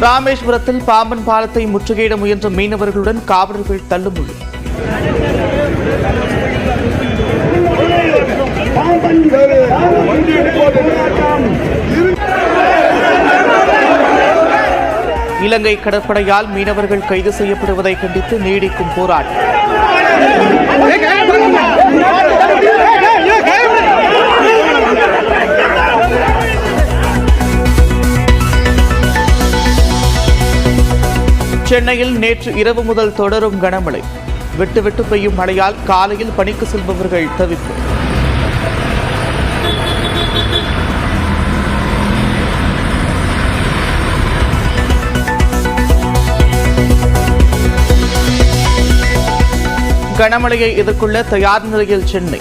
ராமேஸ்வரத்தில் பாம்பன் பாலத்தை முற்றுகையிட முயன்ற மீனவர்களுடன் காவலர்கள் தள்ளுமுள்ளு இலங்கை கடற்படையால் மீனவர்கள் கைது செய்யப்படுவதை கண்டித்து நீடிக்கும் போராட்டம் சென்னையில் நேற்று இரவு முதல் தொடரும் கனமழை. விட்டு விட்டு பெய்யும் மழையால் காலையில் பணிக்கு செல்பவர்கள் தவிப்பு. கனமழையை எதிர்கொள்ள தயார் நிலையில் சென்னை.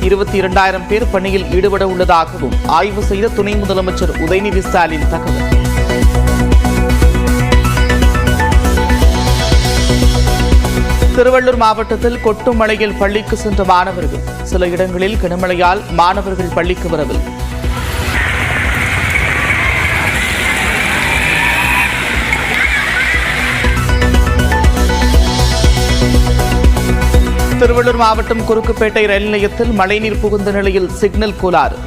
இருபத்தி இரண்டாயிரம் பேர் பணியில் ஈடுபட உள்ளதாகவும் ஆய்வு செய்த துணை முதலமைச்சர் உதயநிதி ஸ்டாலின் தகவல். திருவள்ளூர் மாவட்டத்தில் கொட்டும் மழையில் பள்ளிக்கு சென்ற மாணவர்கள். சில இடங்களில் கனமழையால் மாணவர்கள் பள்ளிக்கு வரவில்லை. திருவள்ளூர் மாவட்டம் குறுக்குப்பேட்டை ரயில் நிலையத்தில் மழைநீர் புகுந்த நிலையில் சிக்னல் கோளாறு.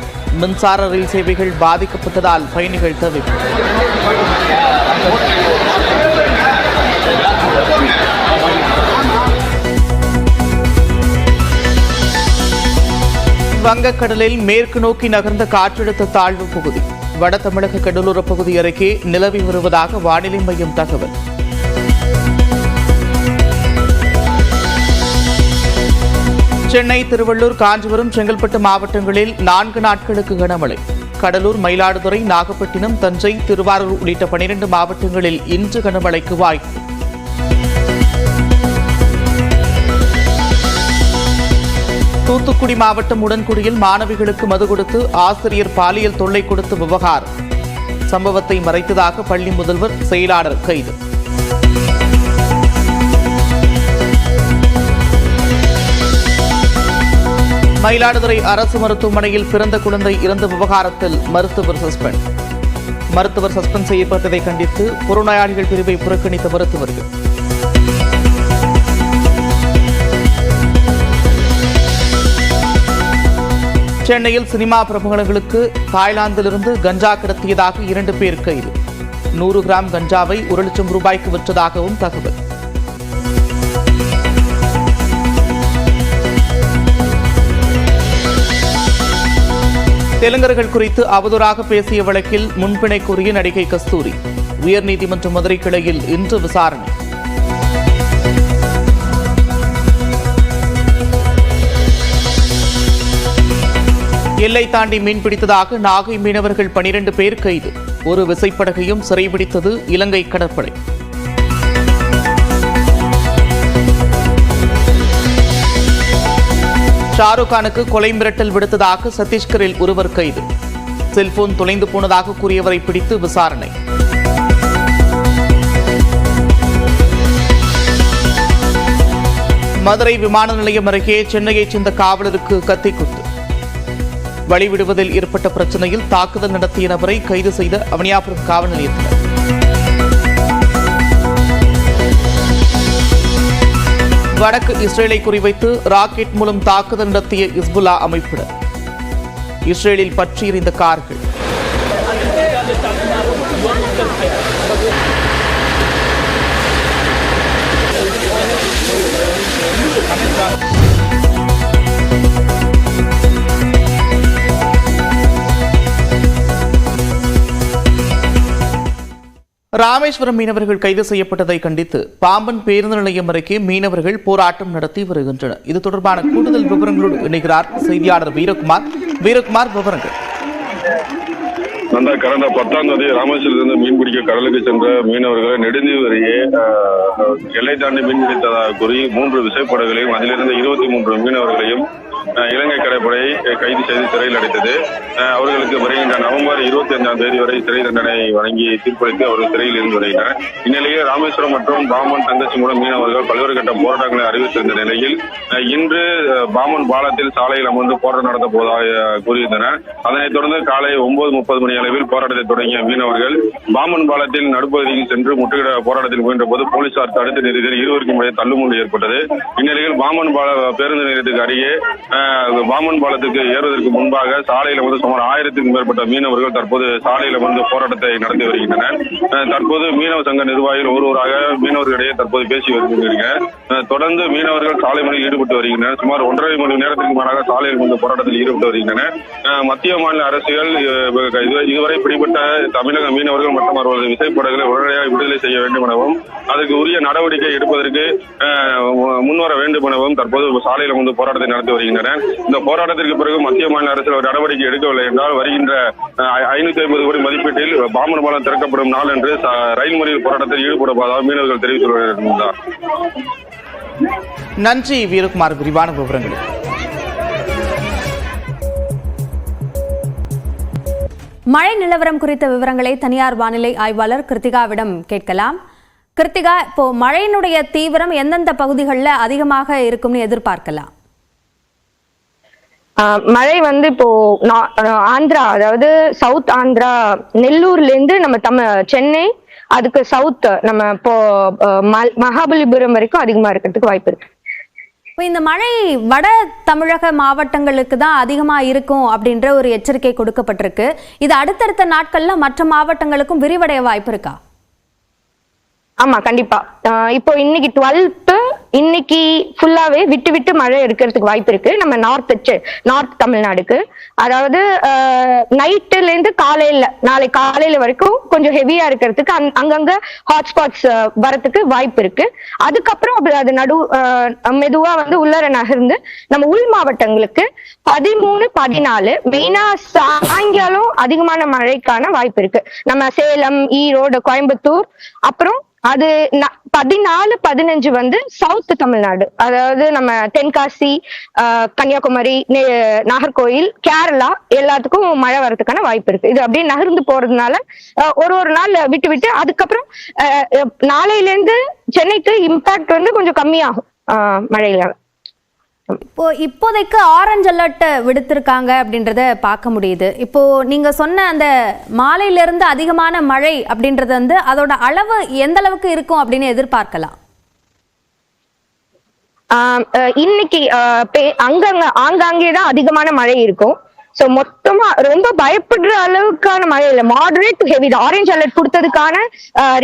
மின்சார ரயில் சேவைகள் பாதிக்கப்பட்டதால் பயணிகள் தவிப்பு. வங்கக்கடலில் மேற்கு நோக்கி நகர்ந்த காற்றழுத்த தாழ்வு பகுதி வட தமிழக கடலோர பகுதி அருகே நிலவி வருவதாக வானிலை மையம் தகவல். சென்னை திருவள்ளூர் காஞ்சிபுரம் செங்கல்பட்டு மாவட்டங்களில் நான்கு நாட்களுக்கு கனமழை. கடலூர் மயிலாடுதுறை நாகப்பட்டினம் தஞ்சை திருவாரூர் உள்ளிட்ட பனிரெண்டு மாவட்டங்களில் இன்று கனமழைக்கு வாய்ப்பு. தூத்துக்குடி மாவட்டம் உடன்குடியில் மாணவிகளுக்கு மது கொடுத்து ஆசிரியர் பாலியல் தொல்லை கொடுத்து விவகாரம். சம்பவத்தை மறைத்ததாக பள்ளி முதல்வர் செயலாளர் கைது. மயிலாடுதுறை அரசு மருத்துவமனையில் பிறந்த குழந்தை இறந்த விவகாரத்தில் மருத்துவர் சஸ்பெண்ட். மருத்துவர் சஸ்பெண்ட் செய்யப்பட்டதை கண்டித்து புறநோயாளிகள் பிரிவை புறக்கணித்த மருத்துவர்கள். சென்னையில் சினிமா பிரமுகர்களுக்கு தாய்லாந்திலிருந்து கஞ்சா கடத்தியதாக இரண்டு பேர் கைது. நூறு கிராம் கஞ்சாவை ஒரு லட்சம் ரூபாய்க்கு விற்றதாகவும் தகவல். தெலுங்கர்கள் குறித்து அவதூறாக பேசிய வழக்கில் முன்பிணை கூறிய நடிகை கஸ்தூரி உயர்நீதிமன்ற மதுரை கிளையில் இன்று விசாரணை. எல்லை தாண்டி மீன் பிடித்ததாக நாகை மீனவர்கள் பனிரெண்டு பேர் கைது. ஒரு விசைப்படகையும் சிறைபிடித்தது இலங்கை கடற்படை. ஷாருக்கானுக்கு கொலை மிரட்டல் விடுத்ததாக சத்தீஸ்கரில் ஒருவர் கைது. செல்போன் தொலைந்து போனதாக கூறியவரை பிடித்து விசாரணை. மதுரை விமான நிலையம் அருகே சென்னையைச் சேர்ந்த காவலருக்கு கத்திக்குத்து. வழிவிடுவதில் ஏற்பட்ட பிரச்சனையில் தாக்குதல் நடத்திய நபரை கைது செய்த அவனியாபுரம் காவல் நிலையத்தினர் வடக்கு இஸ்ரேலை குறிவைத்து ராக்கெட் மூலம் தாக்குதல் நடத்திய இஸ்புல்லா அமைப்பினர் இஸ்ரேலில் பற்றியிருந்த கார்கள் Thank you. ராமேஸ்வரம் மீனவர்கள் கைது செய்யப்பட்டதை கண்டித்து பாம்பன் பேருந்து நிலையம் அருகே மீனவர்கள் போராட்டம் நடத்தி வருகின்றனர். இது தொடர்பான கூடுதல் விவரங்களோடு இணைகிறார் செய்தியாளர் வீரகுமார். வீரகுமார் விவரங்கள். கடந்த பத்தாம் தேதி ராமேஸ்வரத்திலிருந்து மீன்பிடிக்க கடலுக்கு சென்ற மீனவர்களை நெடுந்தீவு அருகே எல்லை தாண்டி மீன் பிடித்ததாக கூறி மூன்று விசைப்படகுகளையும் அதிலிருந்து இருபத்தி மூன்று மீனவர்களையும் இலங்கை கடற்படை கைது செய்து சிறையில் அடைத்தது. அவர்களுக்கு வருகின்ற நவம்பர் இருபத்தி அஞ்சாம் தேதி வரை சிறை தண்டனை வழங்கி தீர்ப்பளித்து அவர்கள் சிறையில் இருந்து வருகின்றனர் இந்நிலையில் ராமேஸ்வரம் மற்றும் பாமன் தங்கச்சி மூலம் மீனவர்கள் பல்வேறு கட்ட போராட்டங்களை அறிவித்திருந்த நிலையில் இன்று பாமன் பாலத்தில் சாலையில் அமர்ந்து போராட்டம் நடத்த போவதாக கூறியிருந்தனர். அதனைத் தொடர்ந்து காலை ஒன்பது முப்பது மணி அளவில் போராட்டத்தை தொடங்கிய மீனவர்கள் பாமன் பாலத்தில் நடுப்பகுதியில் சென்று முற்றுகிட போராட்டத்தில் முயன்ற போது போலீசார் போலீசார் தடுத்து நிறுத்தியதில் இருவருக்கும் இடையே தள்ளுமுள்ளு ஏற்பட்டது. இந்நிலையில் பாமன் பால பேருந்து நிலையத்துக்கு அருகே அஹ், பாமன் பாலத்துக்கு ஏறுவதற்கு முன்பாக சாலையில வந்து சுமார் ஆயிரத்துக்கும் மேற்பட்ட மீனவர்கள் தற்போது சாலையில வந்து போராட்டத்தை நடத்தி வருகின்றனர். தற்போது மீனவ சங்க நிர்வாகிகள் ஒருவராக மீனவர்களிடையே தற்போது பேசி வருகின்றனர். தொடர்ந்து மீனவர்கள் சாலை மணியில் ஈடுபட்டு வருகின்றனர். சுமார் ஒன்றரை மணி நேரத்திற்கு மேலாக சாலையில் வந்து போராட்டத்தில் ஈடுபட்டு வருகின்றனர். மத்திய மாநில அரசுகள் இதுவரை பிடிபட்ட தமிழக மீனவர்கள் மற்றும் அவர்களது விசைப்படகுகளை உடனடியாக விடுதலை செய்ய வேண்டும் எனவும் அதற்கு உரிய நடவடிக்கை எடுப்பதற்கு முன்வர வேண்டும் எனவும் தற்போது சாலையில் வந்து போராட்டத்தை நடத்தி வருகின்றனர். இந்த போராட்டத்திற்கு பிறகு மத்திய மாநில அரசு ஒரு நடவடிக்கை எடுக்கவில்லை என்றால் வருகின்ற ஐநூத்தி ஐம்பது கோடி மதிப்பீட்டில் பாமன் பாலம் திறக்கப்படும் நாள் என்று ரயில் மறியல் போராட்டத்தில் ஈடுபடுவதாக மீனவர்கள் தெரிவித்துள்ளார் நன்றி வீரகுமார். விரிவான விவரங்களுக்கு மழை நிலவரம் குறித்த விவரங்களை தனியார் வானிலை ஆய்வாளர் கிருத்திகாவிடம் கேட்கலாம். கிருத்திகா இப்போ மழையினுடைய தீவிரம் எந்தெந்த பகுதிகளில் அதிகமாக இருக்கும்னு எதிர்பார்க்கலாம்? மழை வந்து இப்போ ஆந்திரா அதாவது சவுத் ஆந்திரா நெல்லூர்ல இருந்து நம்ம தமிழ் சென்னை அதுக்கு சவுத் நம்ம இப்போ மகாபலிபுரம் வரைக்கும் அதிகமா இருக்கிறதுக்கு வாய்ப்பு இருக்கு. இப்போ இந்த மழை வட தமிழக மாவட்டங்களுக்கு தான் அதிகமாக இருக்கும் அப்படின்ற ஒரு எச்சரிக்கை கொடுக்கப்பட்டிருக்கு. இது அடுத்தடுத்த நாட்கள்ல மற்ற மாவட்டங்களுக்கும் விரிவடைய வாய்ப்பு இருக்கா? ஆமா கண்டிப்பா. இப்போ இன்னைக்கு டுவெல்த்து இன்னைக்கு ஃபுல்லாவே விட்டு விட்டு மழை இருக்கிறதுக்கு வாய்ப்பு இருக்கு. நம்ம நார்த் நார்த் தமிழ்நாடுக்கு. அதாவது நைட்டுல இருந்து காலையில நாளை காலையில வரைக்கும் கொஞ்சம் ஹெவியா இருக்கிறதுக்கு அங்கங்க ஹாட்ஸ்பாட்ஸ் வரத்துக்கு வாய்ப்பு இருக்கு. அதுக்கப்புறம் அப்படி அது நடு மெதுவா வந்து உள்ளர நகர்ந்து நம்ம உள் மாவட்டங்களுக்கு பதிமூணு பதினாலு மெயினா சாயங்காலம் அதிகமான மழைக்கான வாய்ப்பு இருக்கு. நம்ம சேலம் ஈரோடு கோயம்புத்தூர் அப்புறம் அது பதினாலு பதினஞ்சு வந்து சவுத் தமிழ்நாடு. அதாவது நம்ம தென்காசி கன்னியாகுமரி நே- நாகர்கோயில் கேரளா எல்லாத்துக்கும் மழை வரதுக்கான வாய்ப்பு இருக்கு. இது அப்படியே நகர்ந்து போறதுனால ஒரு ஒரு நாள் விட்டு விட்டு அதுக்கப்புறம் நாளையில இருந்து சென்னைக்கு இம்பாக்ட் வந்து கொஞ்சம் கம்மியாகும் மழையில இப்போ இப்போதைக்கு ஆரஞ்சு அலர்ட் விடுத்திருக்காங்க அப்படின்றத பார்க்க முடியுது. இப்போ நீங்க சொன்ன அந்த மாலையில இருந்து அதிகமான மழை அப்படின்றது வந்து அதோட அளவு எந்த அளவுக்கு இருக்கும் அப்படின்னு எதிர்பார்க்கலாம்? இன்னைக்கு அங்கங்க ஆங்காங்கே தான் அதிகமான மழை இருக்கும். சோ மொத்தமா ரொம்ப பயப்படுற அளவுக்கான மழை இல்ல. Moderate to heavy orange alert கொடுத்ததுக்கான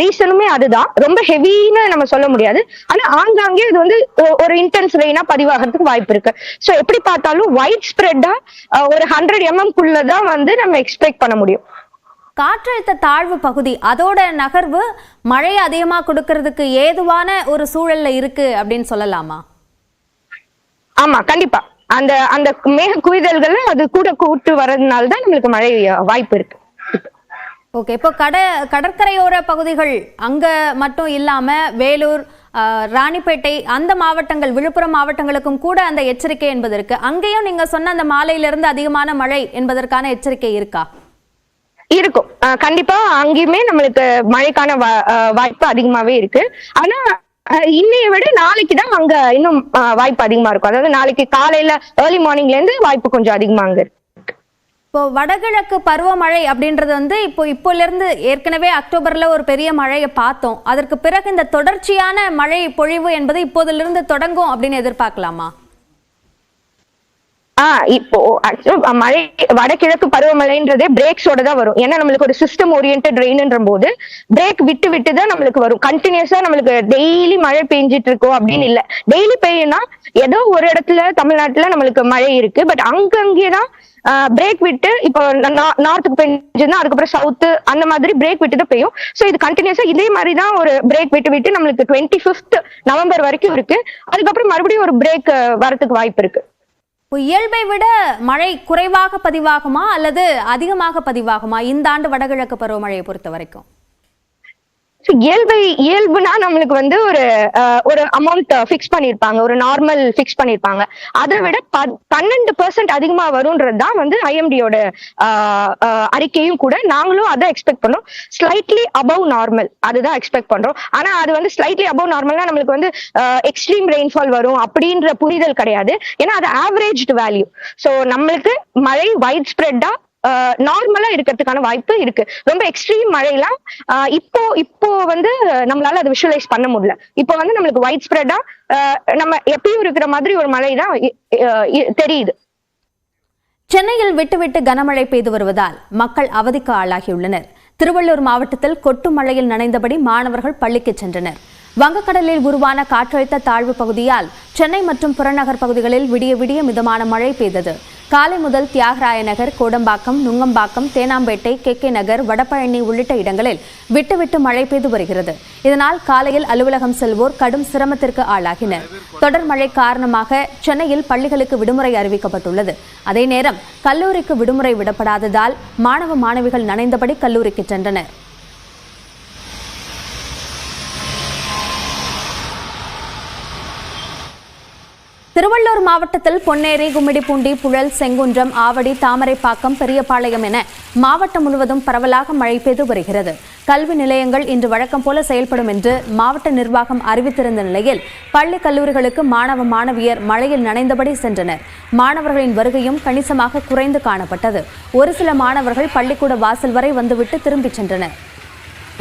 ரீசனுமே அதுதான். ரொம்ப ஹெவின்னு நம்ம சொல்ல முடியாது. ஆனா ஆங்காங்கே இது வந்து ஒரு இன்டென்ஸ் ரெயினா பதிவாகிறதுக்கு வாய்ப்பு இருக்கு. சோ எப்படி பார்த்தாலும் ஒயிட் ஸ்ப்ரெட்டா ஒரு ஹண்ட்ரட் எம்எம் குள்ளதான் வந்து நம்ம எக்ஸ்பெக்ட் பண்ண முடியும். காற்றழுத்த தாழ்வு பகுதி அதோட நகர்வு மழை அதிகமாக கொடுக்கறதுக்கு ஏதுவான ஒரு சூழல்ல இருக்கு அப்படின்னு சொல்லலாமா? ஆமா கண்டிப்பா. அந்த அந்த மேக குவிதல்கள் அது கூட கூட்டு வர்றதுனால தான் நம்மளுக்கு மழை வாய்ப்பு இருக்கு. ஓகே இப்போ கட கடற்கரையோர பகுதிகள் அங்க மட்டும் இல்லாம வேலூர் ராணிப்பேட்டை அந்த மாவட்டங்கள் விழுப்புரம் மாவட்டங்களுக்கும் கூட அந்த எச்சரிக்கை என்பது இருக்கு அங்கேயும் நீங்க சொன்ன அந்த மாலையிலிருந்து அதிகமான மழை என்பதற்கான எச்சரிக்கை இருக்கா? இருக்கும். கண்டிப்பா அங்கேயுமே நம்மளுக்கு மழைக்கான வாய்ப்பு அதிகமாவே இருக்கு. ஆனா இன்னைய விட நாளைக்கு தான் அங்க இன்னும் வாய்ப்பு அதிகமா இருக்கும். அதாவது நாளைக்கு காலையில ஏர்லி மார்னிங்ல இருந்து வாய்ப்பு கொஞ்சம் அதிகமா அங்க இருக்கு. இப்போ வடகிழக்கு பருவமழை அப்படின்றது வந்து இப்போ இப்போலேருந்து ஏற்கனவே அக்டோபரில் ஒரு பெரிய மழையை பார்த்தோம். அதற்கு பிறகு இந்த தொடர்ச்சியான மழை பொழிவு என்பது இப்போதிலிருந்து தொடங்கும் அப்படின்னு எதிர்பார்க்கலாமா? ஆஹ் இப்போ மழை வடகிழக்கு பருவமழைன்றதே பிரேக்ஸோட தான் வரும். ஏன்னா நம்மளுக்கு ஒரு சிஸ்டம் ஓரியன்ட் ரெயின்ன்ற போது பிரேக் விட்டு விட்டு தான் நம்மளுக்கு வரும். கண்டினியூஸா நம்மளுக்கு டெய்லி மழை பெஞ்சிட்டு இருக்கோம் அப்படின்னு இல்ல. டெய்லி பெய்யும்னா ஏதோ ஒரு இடத்துல தமிழ்நாட்டுல நம்மளுக்கு மழை இருக்கு. பட் அங்கங்கே தான் பிரேக் விட்டு இப்போ நார்த்துக்கு பெஞ்சதுன்னா அதுக்கப்புறம் சவுத்து அந்த மாதிரி பிரேக் விட்டு தான் பெய்யும். ஸோ இது கண்டினியூஸா இதே மாதிரி தான் ஒரு பிரேக் விட்டு விட்டு நம்மளுக்கு டுவெண்ட்டி ஃபிஃப்த் நவம்பர் வரைக்கும் இருக்கு. அதுக்கப்புறம் மறுபடியும் ஒரு பிரேக் வரதுக்கு வாய்ப்பு இருக்கு. இயல்பை விட மழை குறைவாக பதிவாகுமா அல்லது அதிகமாக பதிவாகுமா? இந்த ஆண்டு வடகிழக்கு பருவமழையை பொறுத்த வரைக்கும் இயல்பை இயல்புனா நம்மளுக்கு வந்து ஒரு ஒரு அமௌண்ட் ஃபிக்ஸ் பண்ணிருப்பாங்க. ஒரு நார்மல் ஃபிக்ஸ் பண்ணிருப்பாங்க. அதை விட பன்னெண்டு பர்சன்ட் அதிகமா வரும்ன்றது தான் வந்து ஐஎம்டியோட அறிக்கையும் கூட. நாங்களும் அதை எக்ஸ்பெக்ட் பண்ணோம். ஸ்லைட்லி அபவ் நார்மல் அதுதான் எக்ஸ்பெக்ட் பண்றோம். ஆனா அது வந்து ஸ்லைட்லி அபவ் நார்மல்னா நம்மளுக்கு வந்து எக்ஸ்ட்ரீம் ரெயின்ஃபால் வரும் அப்படின்ற புரிதல் கிடையாது. ஏன்னா அது ஆவரேஜ் வேல்யூ ஸோ நம்மளுக்கு மழை வைட் ஸ்ப்ரெட்டா நார்மலா இருக்கிறதுக்கான வாய்ப்பு இருக்கு. ரொம்ப எக்ஸ்ட்ரீம் மழையெல்லாம் இப்போ இப்போ வந்து நம்மளால அதை விஷுவலைஸ் பண்ண முடியல. இப்போ வந்து நம்மளுக்கு ஒயிட் ஸ்ப்ரெட்டா நம்ம எப்பயும் இருக்கிற மாதிரி ஒரு மழை தான் தெரியுது. சென்னையில் விட்டுவிட்டு கனமழை பெய்து வருவதால் மக்கள் அவதிக்கு ஆளாகியுள்ளனர். திருவள்ளூர் மாவட்டத்தில் கொட்டு மழையில் நனைந்தபடி மாணவர்கள் பள்ளிக்கு சென்றனர். வங்கக்கடலில் உருவான காற்றழுத்த தாழ்வு பகுதியால் சென்னை மற்றும் புறநகர் பகுதிகளில் விடிய விடிய மிதமான மழை பெய்தது. காலை முதல் தியாகராய நகர் கோடம்பாக்கம் நுங்கம்பாக்கம் தேனாம்பேட்டை கே நகர் வடபழனி உள்ளிட்ட இடங்களில் விட்டு விட்டு மழை பெய்து வருகிறது. இதனால் காலையில் அலுவலகம் செல்வோர் கடும் சிரமத்திற்கு ஆளாகினர். தொடர் மழை காரணமாக சென்னையில் பள்ளிகளுக்கு விடுமுறை அறிவிக்கப்பட்டுள்ளது. அதே நேரம் கல்லூரிக்கு விடுமுறை விடப்படாததால் மாணவ மாணவிகள் நனைந்தபடி கல்லூரிக்கு சென்றனர் திருவள்ளூர் மாவட்டத்தில் பொன்னேரி கும்மிடிப்பூண்டி புழல் செங்குன்றம் ஆவடி தாமரைப்பாக்கம் பெரியபாளையம் என மாவட்டம் முழுவதும் பரவலாக மழை பெய்து வருகிறது. கல்வி நிலையங்கள் இன்று வழக்கம் போல செயல்படும் என்று மாவட்ட நிர்வாகம் அறிவித்திருந்த நிலையில் பள்ளி கல்லூரிகளுக்கு மாணவ மாணவியர் மழையில் நனைந்தபடி சென்றனர். மாணவர்களின் வருகையும் கணிசமாக குறைந்து காணப்பட்டது. ஒரு சில மாணவர்கள் பள்ளிக்கூட வாசல் வரை வந்துவிட்டு திரும்பிச் சென்றனர்.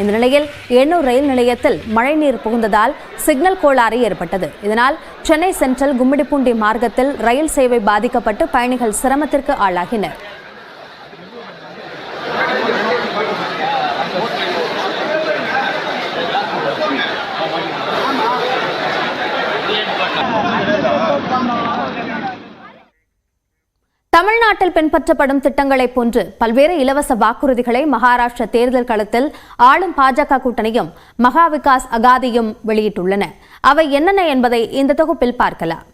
இந்த நிலையில் எண்ணூர் ரயில் நிலையத்தில் மழைநீர் புகுந்ததால் சிக்னல் கோளாறு ஏற்பட்டது. இதனால் சென்னை சென்ட்ரல் கும்மிடிப்பூண்டி மார்க்கத்தில் ரயில் சேவை பாதிக்கப்பட்டு பயணிகள் சிரமத்திற்கு ஆளாகினர். தமிழ்நாட்டில் பின்பற்றப்படும் திட்டங்களைப் போன்று பல்வேறு இலவச வாக்குறுதிகளை மகாராஷ்டிர தேர்தல் களத்தில் ஆளும் பாஜக கூட்டணியும் மகா விகாஸ் அகாதியும் வெளியிட்டுள்ளன. அவை என்னென்ன என்பதை இந்த தொகுப்பில் பார்க்கலாம்.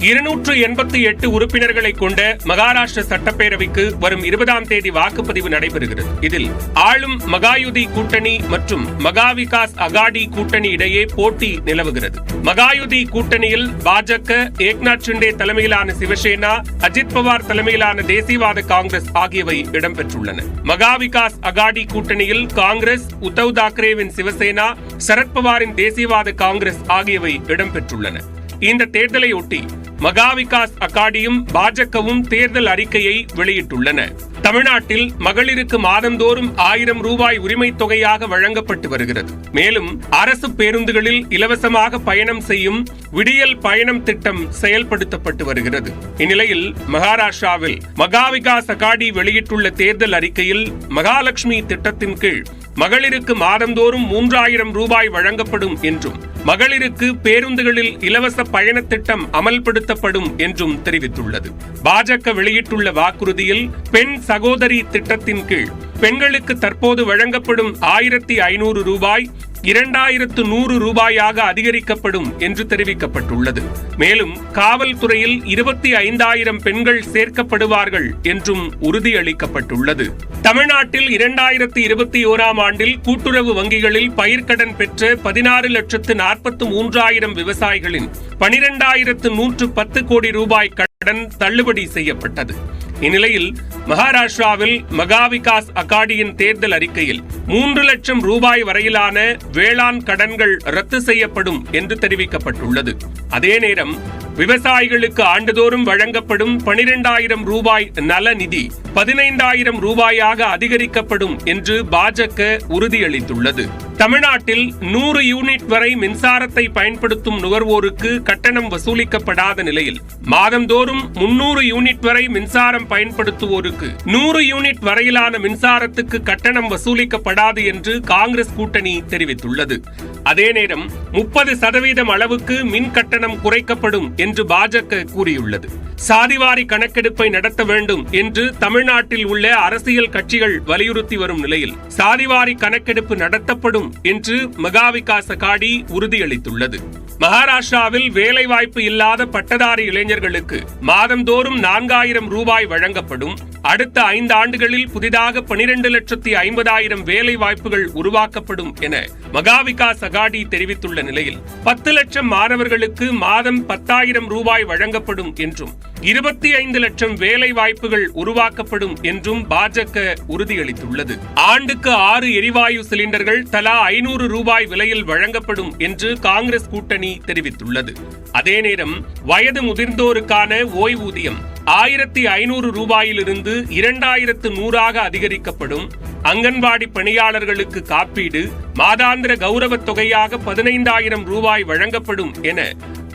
இருநூற்று எண்பத்தி எட்டு உறுப்பினர்களை கொண்ட மகாராஷ்டிர சட்டப்பேரவைக்கு வரும் இருபதாம் தேதி வாக்குப்பதிவு நடைபெறுகிறது. இதில் ஆளும் மகாயுதி கூட்டணி மற்றும் மகா விகாஸ் அகாடி கூட்டணி இடையே போட்டி நிலவுகிறது. மகாயுதி கூட்டணியில் பாஜக ஏக்நாத் ஷிண்டே தலைமையிலான சிவசேனா அஜித் பவார் தலைமையிலான தேசியவாத காங்கிரஸ் ஆகியவை இடம்பெற்றுள்ளன. மகா விகாஸ் அகாடி கூட்டணியில் காங்கிரஸ் உத்தவ் தாக்கரேவின் சிவசேனா சரத்பவாரின் தேசியவாத காங்கிரஸ் ஆகியவை இடம்பெற்றுள்ளன. இந்த தேர்தலையொட்டி மகா விகாஸ் அகாடியும் பாஜகவும் தேர்தல் அறிக்கையை வெளியிட்டுள்ளன. தமிழ்நாட்டில் மகளிருக்கு மாதந்தோறும் ஆயிரம் ரூபாய் உரிமைத் தொகையாக வழங்கப்பட்டு வருகிறது. மேலும் அரசு பேருந்துகளில் இலவசமாக பயணம் செய்யும் விடியல் பயணம் திட்டம் செயல்படுத்தப்பட்டு வருகிறது. இந்நிலையில் மகாராஷ்டிராவில் மகா விகாஸ் அகாடி வெளியிட்டுள்ள தேர்தல் அறிக்கையில் மகாலட்சுமி திட்டத்தின் கீழ் மகளிருக்கு மாதந்தோறும் மூன்றாயிரம் ரூபாய் வழங்கப்படும் என்றும் மகளிருக்கு பேருந்துகளில் இலவச பயண திட்டம் அமல்படுத்தப்படும் என்றும் தெரிவித்துள்ளது. பாஜக வெளியிட்டுள்ள வாக்குறுதியில் பெண் சகோதரி திட்டத்தின் கீழ் பெண்களுக்கு தற்போது வழங்கப்படும் ஆயிரத்தி ஐநூறு ரூபாய் இரண்டாயிரத்து நூறு ரூபாயாக அதிகரிக்கப்படும் என்று தெரிவிக்கப்பட்டுள்ளது. மேலும் காவல்துறையில் இருபத்தி ஐந்தாயிரம் பெண்கள் சேர்க்கப்படுவார்கள் என்றும் உறுதியளிக்கப்பட்டுள்ளது. தமிழ்நாட்டில் இரண்டாயிரத்தி இருபத்தி ஓராம் ஆண்டில் கூட்டுறவு வங்கிகளில் பயிர்க்கடன் பெற்ற பதினாறு லட்சத்து நாற்பத்தி மூன்றாயிரம் விவசாயிகளின் பனிரெண்டாயிரத்து நூற்று பத்து கோடி ரூபாய் கடன் தள்ளுபடி செய்யப்பட்டது. இந்நிலையில் மகாராஷ்டிராவில் மகா விகாஸ் அகாடியின் தேர்தல் அறிக்கையில் மூன்று லட்சம் ரூபாய் வரையிலான வேளாண் கடன்கள் ரத்து செய்யப்படும் என்று தெரிவிக்கப்பட்டுள்ளது. அதே நேரம் விவசாயிகளுக்கு ஆண்டுதோறும் வழங்கப்படும் பனிரெண்டாயிரம் ரூபாய் நல நிதி பதினைந்தாயிரம் ரூபாயாக அதிகரிக்கப்படும் என்று பாஜக உறுதியளித்துள்ளது. தமிழ்நாட்டில் நூறு யூனிட் வரை மின்சாரத்தை பயன்படுத்தும் நுகர்வோருக்கு கட்டணம் வசூலிக்கப்படாத நிலையில் மாதந்தோறும் முன்னூறு யூனிட் வரை மின்சாரம் பயன்படுத்துவோருக்கு நூறு யூனிட் வரையிலான மின்சாரத்துக்கு கட்டணம் வசூலிக்கப்படாது என்று காங்கிரஸ் கூட்டணி தெரிவித்துள்ளது. அதே நேரம் முப்பது சதவீதம் அளவுக்கு மின் கட்டணம் குறைக்கப்படும் என்று பாஜக கூறியுள்ளது. சாதிவாரி கணக்கெடுப்பை நடத்த வேண்டும் என்று தமிழ்நாட்டில் உள்ள அரசியல் கட்சிகள் வலியுறுத்தி வரும் நிலையில் சாதிவாரி கணக்கெடுப்பு நடத்தப்படும் என்று மகா அகாடி உறுதியளித்துள்ளது. மகாராஷ்டிராவில் வேலைவாய்ப்பு இல்லாத பட்டதாரி இளைஞர்களுக்கு மாதந்தோறும் நான்காயிரம் ரூபாய் வழங்கப்படும். அடுத்த ஐந்து ஆண்டுகளில் புதிதாக பனிரெண்டு லட்சத்தி ஐம்பதாயிரம் வேலை வாய்ப்புகள் உருவாக்கப்படும் என மகாவிகா சகாடி அகாடி தெரிவித்துள்ள நிலையில் பத்து லட்சம் மாணவர்களுக்கு மாதம் பத்தாயிரம் ஆயிரம் ரூபாய் வழங்கப்படும் என்றும் இருபத்தி ஐந்து லட்சம் வேலை வாய்ப்புகள் உருவாக்கப்படும் என்றும் பாஜக உறுதியளித்துள்ளது. ஆண்டுக்கு ஆறு எரிவாயு சிலிண்டர்கள் தலா ஐநூறு ரூபாய் விலையில் வழங்கப்படும் என்று காங்கிரஸ் கூட்டணி தெரிவித்துள்ளது. அதே நேரம் வயது முதிர்ந்தோருக்கான ஓய்வூதியம் ஆயிரத்தி ஐநூறு ரூபாயிலிருந்து இரண்டாயிரத்து நூறாக அதிகரிக்கப்படும். அங்கன்வாடி பணியாளர்களுக்கு காப்பீடு மாதாந்திர கௌரவத் தொகையாக பதினைந்தாயிரம் ரூபாய் வழங்கப்படும் என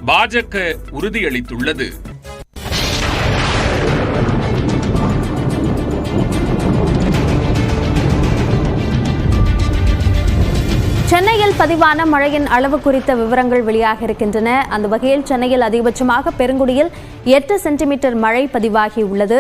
பாஜக உறுதியளித்துள்ளது. சென்னையில் பதிவான மழையின் அளவு குறித்த விவரங்கள் வெளியாக இருக்கின்றன. அந்த வகையில் சென்னையில் அதிகபட்சமாக பெருங்குடியில் எட்டு சென்டிமீட்டர் மழை பதிவாகி உள்ளது.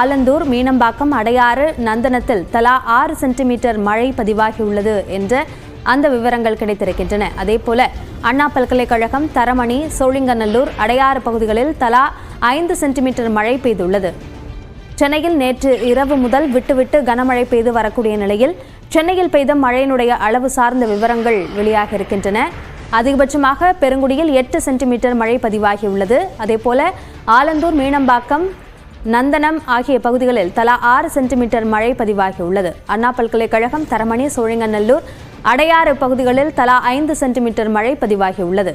ஆலந்தூர் மீனம்பாக்கம் அடையாறு நந்தனத்தில் தலா ஆறு சென்டிமீட்டர் மழை பதிவாகியுள்ளது என்ற அந்த விவரங்கள் கிடைத்திருக்கின்றன. அதேபோல அண்ணா பல்கலைக்கழகம் தரமணி சோழிங்கநல்லூர் அடையாறு பகுதிகளில் தலா ஐந்து சென்டிமீட்டர் மழை பெய்துள்ளது. சென்னையில் நேற்று இரவு முதல் விட்டுவிட்டு கனமழை பெய்து வரக்கூடிய நிலையில் சென்னையில் பெய்த மழையினுடைய அளவு சார்ந்த விவரங்கள் வெளியாக இருக்கின்றன. அதிகபட்சமாக பெருங்குடியில் எட்டு சென்டிமீட்டர் மழை பதிவாகியுள்ளது. அதேபோல ஆலந்தூர் மீனம்பாக்கம் நந்தனம் ஆகிய பகுதிகளில் தலா ஆறு சென்டிமீட்டர் மழை பதிவாகியுள்ளது. அண்ணா பல்கலைக்கழகம் தரமணி சோழிங்கநல்லூர் அடையாறு பகுதிகளில் தலா ஐந்து சென்டிமீட்டர் மழை பதிவாகியுள்ளது.